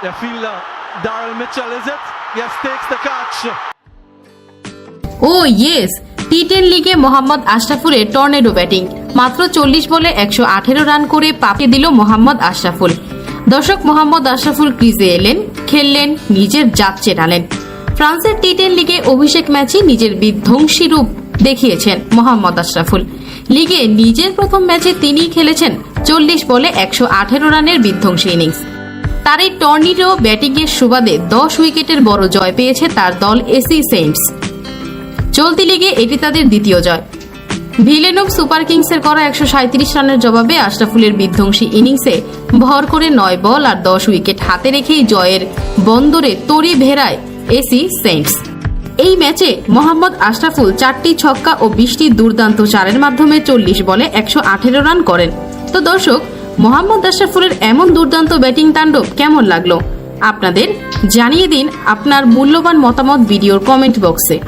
Feel uh, Daryl Mitchell, is it? Yes, takes the catch. Oh yes T ten লিগে Mohammad আশরাফুলের tornado batting মাত্র চল্লিশ বলে একশো আঠেরো রান করে পাপে দিল মোহাম্মদ আশরাফুল। দর্শক মোহাম্মদ আশরাফুল ক্রিজে এলেন খেললেন নিজের জাত চেনালেন। ফ্রান্সের টি টেন লিগে অভিষেক ম্যাচে নিজের বিধ্বংসী রূপ দেখিয়েছেন মোহাম্মদ আশরাফুল। লিগে নিজের প্রথম ম্যাচে তিনিই খেলেছেন চল্লিশ বলে একশো আঠেরো রানের বিধ্বংসী ইনিংস। তার এই টর্নিডো ব্যাটিংয়ের সুবাদে দশ উইকেটের বড় জয় পেয়েছে তার দল এসি সেন্টস। চলতি লিগে এটি তাদের দ্বিতীয় জয়। ভিলেনভ সুপার কিংসের করা একশো সাঁত্রিশ রানের জবাবে আশরাফুলের বিধ্বংসী ইনিংসে ভর করে নয় বল আর দশ উইকেট হাতে রেখেই জয়ের বন্দরে তরি ভেড়ায় এসি সেন্টস। এই ম্যাচে মোহাম্মদ আশরাফুল চারটি ছক্কা ও বিশটি দুর্দান্ত চারের মাধ্যমে চল্লিশ বলে একশো আঠেরো রান করেন। তো দর্শক মোহাম্মদ আশরাফুলের এমন দুর্দান্ত ব্যাটিং তাণ্ডব কেমন লাগল? আপনাদের জানিয়ে দিন আপনার মূল্যবান মতামত ভিডিওর কমেন্ট বক্সে